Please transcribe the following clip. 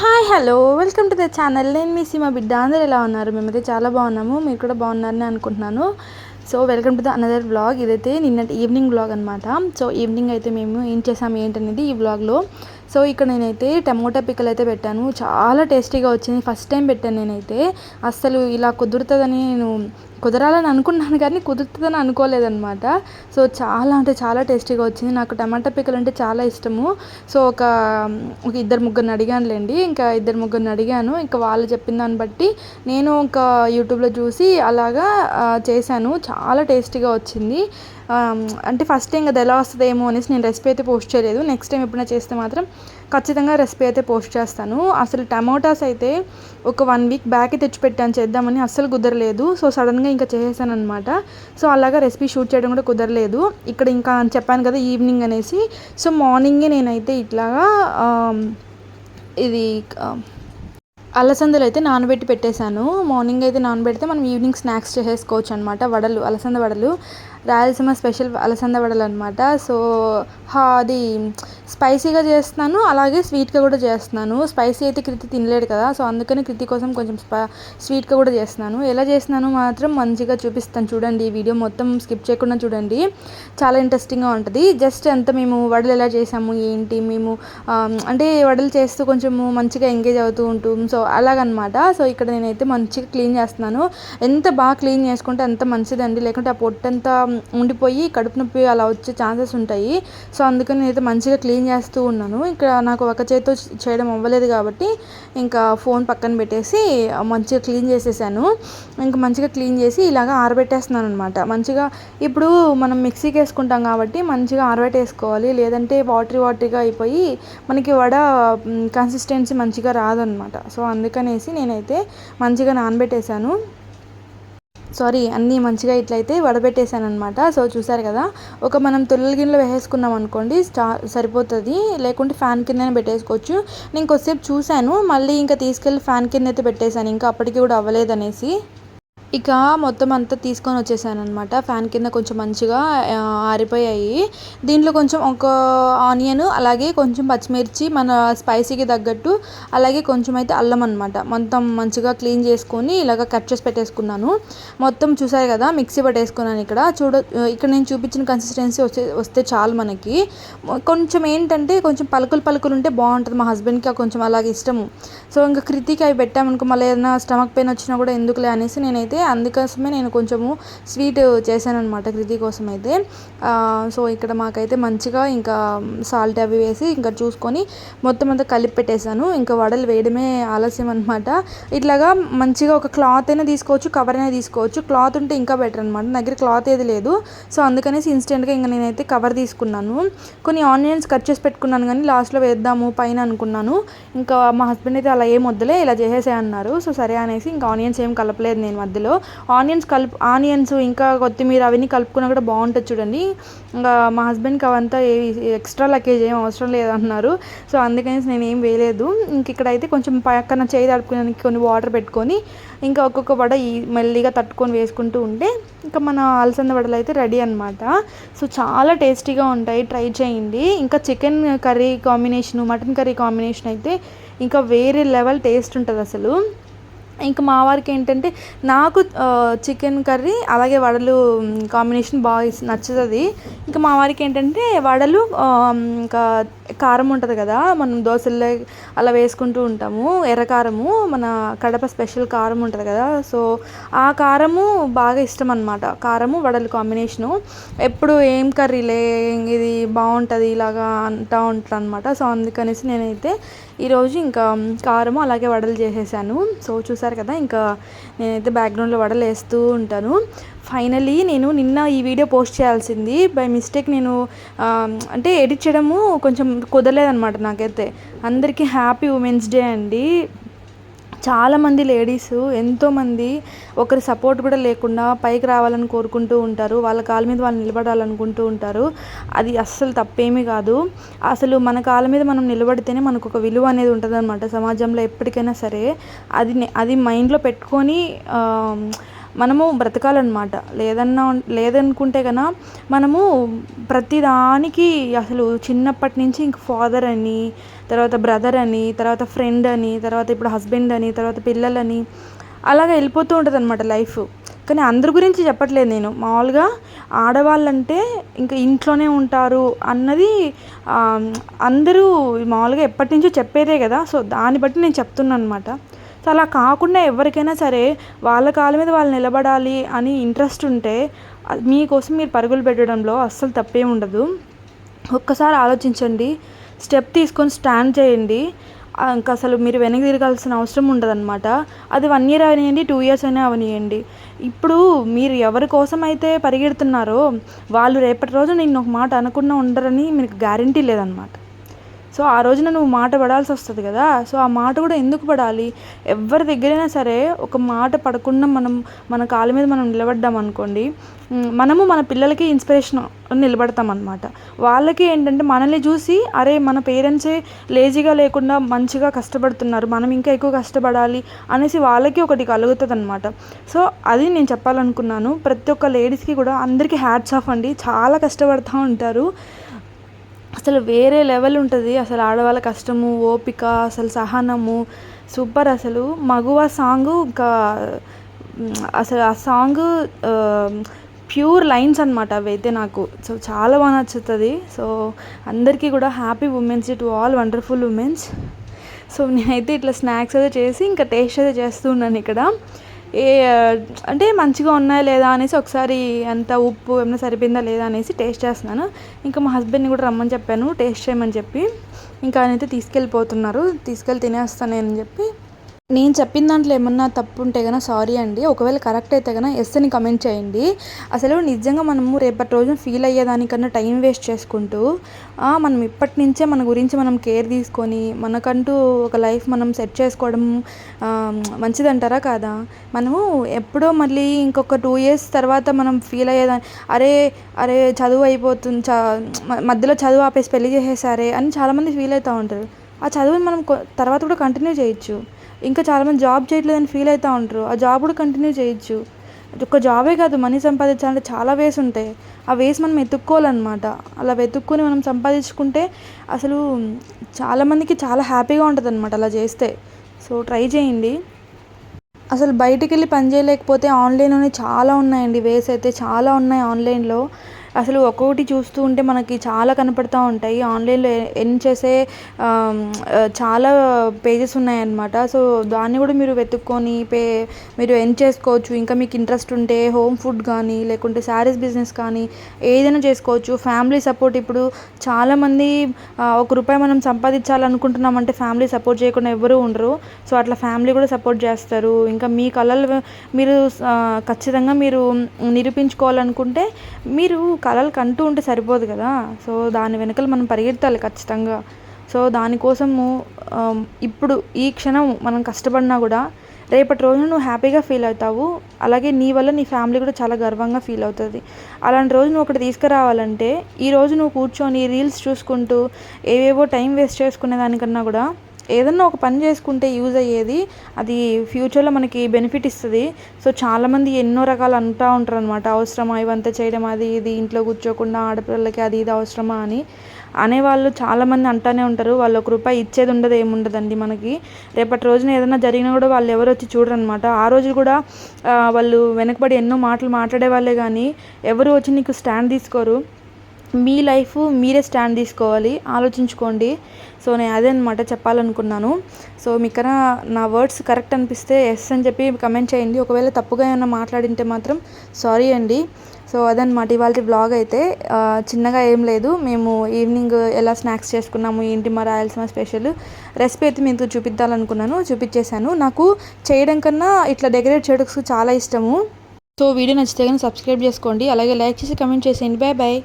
Hi hello. Welcome to the channel. నేను మీ సీమ బిడ్డ. అందరు ఎలా ఉన్నారు? మేమైతే చాలా బాగున్నాము. మీరు కూడా బాగున్నారని అనుకుంటున్నాను. So welcome to the another blog. ఇదైతే నిన్నటి ఈవినింగ్ బ్లాగ్ అనమాట సో ఈవినింగ్ అయితే మేము ఏం చేసాము ఏంటనేది ఈ బ్లాగ్లో. సో ఇక్కడ నేనైతే టమోటా పిక్కలు అయితే పెట్టాను. చాలా టేస్టీగా వచ్చింది. ఫస్ట్ టైం పెట్టాను నేనైతే. అస్సలు ఇలా కుదురుతుందని నేను కుదరాలని అనుకున్నాను కానీ కుదురుతుందని అనుకోలేదన్నమాట. సో చాలా అంటే చాలా టేస్టీగా వచ్చింది. నాకు టమాటా పిక్కలు అంటే చాలా ఇష్టము. సో ఒక ఒక ఇద్దరు ముగ్గురిని అడిగానులేండి. ఇంకా ఇద్దరు ముగ్గురిని అడిగాను. ఇంకా వాళ్ళు చెప్పిన దాన్ని బట్టి నేను ఒక యూట్యూబ్లో చూసి అలాగా చేశాను. చాలా టేస్టీగా వచ్చింది. అంటే ఫస్ట్ టైం అది ఎలా వస్తుందేమో అనేసి నేను రెసిపీ అయితే పోస్ట్ చేయలేదు. నెక్స్ట్ టైం ఎప్పుడైనా చేస్తే మాత్రం ఖచ్చితంగా రెసిపీ అయితే పోస్ట్ చేస్తాను. అసలు టమోటాస్ అయితే ఒక వన్ వీక్ బ్యాక్ తెచ్చిపెట్టాను చేద్దామని అస్సలు కుదరలేదు. సో సడన్గా ఇంకా చేసేసాను అనమాట సో అలాగా రెసిపీ షూట్ చేయడం కూడా కుదరలేదు. ఇక్కడ ఇంకా చెప్పాను కదా ఈవినింగ్ అనేసి. సో మార్నింగే నేనైతే ఇట్లాగా ఇది అలసందలు అయితే నానబెట్టి పెట్టేశాను. మార్నింగ్ అయితే నానబెడితే మనం ఈవినింగ్ స్నాక్స్ చేసేసుకోవచ్చు అనమాట వడలు అలసంద వడలు. రాయలసీమ స్పెషల్ అలసంద వడలు అనమాట సో అది స్పైసీగా చేస్తున్నాను అలాగే స్వీట్గా కూడా చేస్తున్నాను. స్పైసీ అయితే కృతి తినలేడు కదా సో అందుకని కృతి కోసం కొంచెం స్వీట్గా కూడా చేస్తున్నాను. ఎలా చేస్తున్నాను మాత్రం మంచిగా చూపిస్తాను. చూడండి ఈ వీడియో మొత్తం స్కిప్ చేయకుండా చూడండి. చాలా ఇంట్రెస్టింగ్గా ఉంటుంది. జస్ట్ ఎంత మేము వడలు ఎలా చేసాము ఏంటి మేము అంటే వడలు చేస్తూ కొంచెము మంచిగా ఎంగేజ్ అవుతూ ఉంటాం సో అలాగనమాట. సో ఇక్కడ నేనైతే మంచిగా క్లీన్ చేస్తున్నాను. ఎంత బాగా క్లీన్ చేసుకుంటే అంత మంచిదండి. లేకుంటే ఆ పొట్టంతా ఉండిపోయి కడుపు నొప్పి అలా వచ్చే ఛాన్సెస్ ఉంటాయి. సో అందుకని నేనైతే మంచిగా క్లీన్ చేస్తూ ఉన్నాను. ఇక్కడ నాకు ఒక చేతితో చేయడం అవ్వలేదు కాబట్టి ఇంకా ఫోన్ పక్కన పెట్టేసి మంచిగా క్లీన్ చేసేసాను. ఇంకా మంచిగా క్లీన్ చేసి ఇలాగ ఆరబెట్టేస్తున్నాను అనమాట మంచిగా ఇప్పుడు మనం మిక్సీకి వేసుకుంటాం కాబట్టి మంచిగా ఆరబెట్టేసుకోవాలి. లేదంటే వాటరీ వాటరీగా అయిపోయి మనకి వడ కన్సిస్టెన్సీ మంచిగా రాదనమాట సో అందుకనేసి నేనైతే మంచిగా నానబెట్టేశాను. సారీ అన్నీ మంచిగా ఇట్లయితే వడబెట్టేశాను అనమాట సో చూసారు కదా ఒక మనం తొల్లల గిన్నెలో వేసేసుకున్నాం అనుకోండి స్టా సరిపోతుంది. లేకుంటే ఫ్యాన్ కిందనే పెట్టేసుకోవచ్చు. నేను కొద్దిసేపు చూశాను మళ్ళీ ఇంకా తీసుకెళ్ళి ఫ్యాన్ కింద అయితే పెట్టేశాను. ఇంకా అప్పటికి కూడా అవ్వలేదనేసి. ఇక మొత్తం అంతా తీసుకొని వచ్చేసాను అనమాట ఫ్యాన్ కింద కొంచెం మంచిగా ఆరిపోయాయి. దీంట్లో కొంచెం ఒక ఆనియన్ అలాగే కొంచెం పచ్చిమిర్చి మన స్పైసీకి తగ్గట్టు అలాగే కొంచెం అయితే అల్లం అనమాట మొత్తం మంచిగా క్లీన్ చేసుకొని ఇలాగ కట్ చేసి పెట్టేసుకున్నాను. మొత్తం చూసారు కదా మిక్సీ పట్టేసుకున్నాను ఇక్కడ. చూడ ఇక్కడ నేను చూపించిన కన్సిస్టెన్సీ వస్తే వస్తే చాలు మనకి. కొంచెం ఏంటంటే కొంచెం పలుకులు పలుకులు ఉంటే బాగుంటుంది. మా హస్బెండ్కి కొంచెం అలాగే ఇష్టము. సో ఇంకా కృతికి అవి పెట్టామనుకో మళ్ళీ ఏదైనా స్టమక్ పెయిన్ వచ్చినా కూడా ఎందుకులే అనేసి నేనైతే అందుకోసమే నేను కొంచెము స్వీట్ చేశాను అనమాట కృతి కోసం అయితే సో ఇక్కడ మాకైతే మంచిగా ఇంకా సాల్ట్ అవి వేసి ఇంకా చూసుకొని మొత్తం అంతా కలిపి పెట్టేశాను. ఇంకా వడలు వేయడమే ఆలస్యం అనమాట ఇట్లాగా మంచిగా ఒక క్లాత్ అయినా తీసుకోవచ్చు కవర్ అయినా తీసుకోవచ్చు. క్లాత్ ఉంటే ఇంకా బెటర్ అనమాట నా దగ్గర క్లాత్ ఏది లేదు. సో అందుకనేసి ఇన్స్టెంట్గా ఇంకా నేనైతే కవర్ తీసుకున్నాను. కొన్ని ఆనియన్స్ కట్ చేసి పెట్టుకున్నాను కానీ లాస్ట్లో వేద్దాము పైన అనుకున్నాను. ఇంకా మా హస్బెండ్ అయితే అలా ఏం వద్దులే ఇలా చేసేసే అన్నారు. సో సరే అనేసి ఇంకా ఆనియన్స్ ఏం కలపలేదు నేను మధ్యలో. ఆనియన్స్ కలుపు ఆనియన్స్ ఇంకా కొత్తిమీర అవన్నీ కలుపుకున్నా కూడా బాగుంటుంది చూడండి. ఇంకా మా హస్బెండ్కి అవంతా ఏ ఎక్స్ట్రా లగేజ్ ఏం అవసరం లేదన్నారు. సో అందుకని నేను ఏం వేయలేదు. ఇంక ఇక్కడైతే కొంచెం పక్కన చేయి తడుపుకోవడానికి కొన్ని వాటర్ పెట్టుకొని ఇంకా ఒక్కొక్క వడ ఈ మెల్లిగా తట్టుకొని వేసుకుంటూ ఉంటే ఇంకా మన అలసంద వడలు అయితే రెడీ అనమాట సో చాలా టేస్టీగా ఉంటాయి. ట్రై చేయండి. ఇంకా chicken curry combination mutton curry combination అయితే ఇంకా వేరే లెవెల్ టేస్ట్ ఉంటుంది అసలు ఇంకా మా వారికి ఏంటంటే నాకు చికెన్ కర్రీ అలాగే వడలు కాంబినేషన్ బాగా నచ్చుతుంది. ఇంకా మా వారికి ఏంటంటే వడలు ఇంకా కారం ఉంటుంది కదా మనం దోశల్లో అలా వేసుకుంటూ ఉంటాము. ఎర్రకారము మన కడప స్పెషల్ కారం ఉంటుంది కదా. సో ఆ కారము బాగా ఇష్టం అనమాట కారము వడలు కాంబినేషను. ఎప్పుడు ఏం కర్రీలే ఇది బాగుంటుంది ఇలాగా అంటూ ఉంటాను అనమాట సో అందుకనేసి నేనైతే ఈరోజు ఇంకా కారము అలాగే వడలు చేసేసాను. సో చూసారు కదా ఇంకా నేనైతే బ్యాక్గ్రౌండ్లో వడలు వేస్తూ ఉంటాను. ఫైనలీ నేను నిన్న ఈ వీడియో పోస్ట్ చేయాల్సింది. బై మిస్టేక్ నేను అంటే ఎడిట్ చేయడము కొంచెం కుదరలేదనమాట నాకైతే. అందరికీ హ్యాపీ ఉమెన్స్ డే అండి. చాలామంది లేడీస్ ఎంతోమంది ఒకరి సపోర్ట్ కూడా లేకుండా పైకి రావాలని కోరుకుంటూ ఉంటారు. వాళ్ళ కాళ్ళ మీద వాళ్ళు నిలబడాలనుకుంటూ ఉంటారు. అది అస్సలు తప్పేమీ కాదు. అసలు మన కాళ్ళ మీద మనం నిలబడితేనే మనకు ఒక విలువ అనేది ఉంటుంది సమాజంలో ఎప్పటికైనా సరే. అది అది మైండ్లో పెట్టుకొని మనము బ్రతకాలన్నమాట. లేదన్నా లేదనుకుంటే కన్నా మనము ప్రతిదానికి అసలు చిన్నప్పటి నుంచి ఇంక ఫాదర్ అని తర్వాత బ్రదర్ అని తర్వాత ఫ్రెండ్ అని తర్వాత ఇప్పుడు హస్బెండ్ అని తర్వాత పిల్లలని అలాగ వెళ్ళిపోతూ ఉంటుంది అనమాట లైఫ్. కానీ అందరి గురించి చెప్పట్లేదు నేను. మామూలుగా ఆడవాళ్ళంటే ఇంకా ఇంట్లోనే ఉంటారు అన్నది అందరూ మామూలుగా ఎప్పటి నుంచో చెప్పేదే కదా సో దాన్ని బట్టి నేను చెప్తున్నాను అనమాట సో అలా కాకుండా ఎవరికైనా సరే వాళ్ళ కాళ్ళ మీద వాళ్ళు నిలబడాలి అని ఇంట్రెస్ట్ ఉంటే మీకోసం మీరు పరుగులు పెట్టడంలో అస్సలు తప్పే ఉండదు. ఒక్కసారి ఆలోచించండి. స్టెప్ తీసుకొని స్టాండ్ చేయండి. ఇంకా అసలు మీరు వెనక్కి తిరగాల్సిన అవసరం ఉండదన్నమాట. అది వన్ ఇయర్ అవనియండి టూ ఇయర్స్ అయినా అవనియండి. ఇప్పుడు మీరు ఎవరి కోసం అయితే పరిగెడుతున్నారో వాళ్ళు రేపటి రోజు నేను ఒక మాట అనకుండా ఉండరని మీకు గ్యారంటీ లేదనమాట సో ఆ రోజున నువ్వు మాట పడాల్సి వస్తుంది కదా? సో ఆ మాట కూడా ఎందుకు పడాలి? ఎవరి దగ్గరైనా సరే ఒక మాట పడకుండా మనం మన కాళ్ళ మీద మనం నిలబడ్డాం అనుకోండి మనము మన పిల్లలకి ఇన్స్పిరేషన్ నిలబడతాం అనమాట వాళ్ళకి ఏంటంటే మనల్ని చూసి అరే మన పేరెంట్సే లేజీగా లేకుండా మంచిగా కష్టపడుతున్నారు మనం ఇంకా ఎక్కువ కష్టపడాలి అనేసి వాళ్ళకి ఒకటి కలుగుతుంది అనమాట సో అది నేను చెప్పాలనుకున్నాను. ప్రతి ఒక్క లేడీస్కి కూడా అందరికీ హ్యాట్స్ ఆఫ్ అండి. చాలా కష్టపడుతూ ఉంటారు. అసలు వేరే లెవెల్ ఉంటుంది. అసలు ఆడవాళ్ళ కష్టము ఓపిక అసలు సహనము సూపర్ అసలు. మగువ సాంగ్ ఇంకా అసలు ఆ సాంగ్ ప్యూర్ లైన్స్ అనమాట అవైతే నాకు. సో చాలా బాగా నచ్చుతుంది. సో అందరికీ కూడా happy women's to all wonderful women's. So నేనైతే ఇట్లా స్నాక్స్ అయితే చేసి ఇంకా టేస్ట్ అయితే చేస్తున్నాను ఇక్కడ. ఏ అంటే మంచిగా ఉన్నాయా లేదా అనేసి ఒకసారి అంత ఉప్పు ఏమైనా సరిపోయిందా లేదా అనేసి టేస్ట్ చేస్తున్నాను. ఇంకా మా హస్బెండ్ని కూడా రమ్మని చెప్పాను టేస్ట్ చేయమని చెప్పి. ఇంకా ఆయన అయితే తీసుకెళ్ళిపోతున్నారు తీసుకెళ్ళి తినేస్తాను అని చెప్పి. నేను చెప్పిన దాంట్లో ఏమన్నా తప్పు ఉంటే కనుక సారీ అండి. ఒకవేళ కరెక్ట్ అయితే కనుక ఎస్ అని కమెంట్ చేయండి. అసలు నిజంగా మనము రేపటి రోజున ఫీల్ అయ్యేదానికన్నా టైం వేస్ట్ చేసుకుంటూ మనం ఇప్పటి నుంచే మన గురించి మనం కేర్ తీసుకొని మనకంటూ ఒక లైఫ్ మనం సెట్ చేసుకోవడం మంచిదంటారా కాదా? మనము ఎప్పుడో మళ్ళీ ఇంకొక టూ ఇయర్స్ తర్వాత మనం ఫీల్ అయ్యేదాన్ని అరే అరే చదువు అయిపోతుంది చ మధ్యలో చదువు ఆపేసి పెళ్ళి చేసేసారే అని చాలామంది ఫీల్ అవుతూ ఉంటారు. ఆ చదువుని మనం తర్వాత కూడా కంటిన్యూ చేయొచ్చు. ఇంకా చాలామంది జాబ్ చేయట్లేదని ఫీల్ అవుతూ ఉంటారు. ఆ జాబ్ కూడా కంటిన్యూ చేయొచ్చు. ఒక జాబే కాదు మనీ సంపాదించాలంటే చాలా వేస్ ఉంటాయి. ఆ వేస్ మనం వెతుక్కోవాలన్నమాట. అలా వెతుక్కొని మనం సంపాదించుకుంటే అసలు చాలామందికి చాలా హ్యాపీగా ఉంటుంది అనమాట అలా చేస్తే. సో ట్రై చేయండి. అసలు బయటికి వెళ్ళి పని చేయలేకపోతే ఆన్లైన్లోనే చాలా ఉన్నాయండి. వేస్ అయితే చాలా ఉన్నాయి ఆన్లైన్లో అసలు ఒక్కొక్కటి చూస్తూ ఉంటే మనకి చాలా కనపడుతూ ఉంటాయి. ఆన్లైన్లో ఎన్ చేసే చాలా పేజెస్ ఉన్నాయన్నమాట. సో దాన్ని కూడా మీరు వెతుక్కొని పే మీరు ఎన్ చేసుకోవచ్చు. ఇంకా మీకు ఇంట్రెస్ట్ ఉంటే హోమ్ ఫుడ్ కానీ లేకుంటే శారీస్ బిజినెస్ కానీ ఏదైనా చేసుకోవచ్చు. ఫ్యామిలీ సపోర్ట్ ఇప్పుడు చాలామంది ఒక రూపాయి మనం సంపాదించాలనుకుంటున్నామంటే ఫ్యామిలీ సపోర్ట్ చేయకుండా ఎవరు ఉండరు. సో అట్లా ఫ్యామిలీ కూడా సపోర్ట్ చేస్తారు. ఇంకా మీ కళలు మీరు ఖచ్చితంగా మీరు నిరూపించుకోవాలనుకుంటే మీరు కళలు కంటూ ఉంటే సరిపోదు కదా. సో దాని వెనకాల మనం పరిగెత్తాలి ఖచ్చితంగా. సో దానికోసము ఇప్పుడు ఈ క్షణం మనం కష్టపడినా కూడా రేపటి రోజున నువ్వు హ్యాపీగా ఫీల్ అవుతావు. అలాగే నీ వల్ల నీ ఫ్యామిలీ కూడా చాలా గర్వంగా ఫీల్ అవుతుంది. అలాంటి రోజు నువ్వు ఒకటి తీసుకురావాలంటే ఈ రోజు నువ్వు కూర్చొని రీల్స్ చూసుకుంటూ ఏవేవో టైం వేస్ట్ చేసుకునే దానికన్నా కూడా ఏదన్నా ఒక పని చేసుకుంటే యూజ్ అయ్యేది అది ఫ్యూచర్లో మనకి బెనిఫిట్ ఇస్తుంది. సో చాలామంది ఎన్నో రకాలు అంటూ ఉంటారు అనమాట అవసరమా? ఇవంతా చేయడం అది ఇది ఇంట్లో కూర్చోకుండా ఆడపిల్లలకి అది ఇది అవసరమా అని. అనేవాళ్ళు చాలామంది అంటానే ఉంటారు. వాళ్ళు ఒక రూపాయి ఇచ్చేది ఉండదు ఏముండదండి మనకి. రేపటి రోజున ఏదైనా జరిగినా కూడా వాళ్ళు ఎవరు వచ్చి చూడరు అనమాట ఆ రోజు కూడా వాళ్ళు వెనకబడి ఎన్నో మాటలు మాట్లాడే వాళ్ళే కానీ ఎవరు వచ్చి నీకు స్టాండ్ తీసుకోరు. మీ లైఫ్ మీరే స్టాండ్ తీసుకోవాలి ఆలోచించుకోండి. సో నేను అదే అనమాట చెప్పాలనుకున్నాను. సో మీకన్నా నా వర్డ్స్ కరెక్ట్ అనిపిస్తే ఎస్ అని చెప్పి కమెంట్ చేయండి. ఒకవేళ తప్పుగా ఏమైనా మాట్లాడింటే మాత్రం సారీ అండి. సో అదనమాట ఇవాళ బ్లాగ్ అయితే చిన్నగా ఏం లేదు. మేము ఈవినింగ్ ఎలా స్నాక్స్ చేసుకున్నాము ఏంటి మా రాయలసీమ స్పెషల్ రెసిపీ అయితే మీకు చూపిద్దాలనుకున్నాను చూపించేశాను నాకు చేయడం కన్నా ఇట్లా డెకరేట్ చేయడానికి చాలా ఇష్టము. సో వీడియో నచ్చితే కానీ సబ్స్క్రైబ్ చేసుకోండి. అలాగే లైక్ చేసి కమెంట్ చేసేయండి. Bye bye.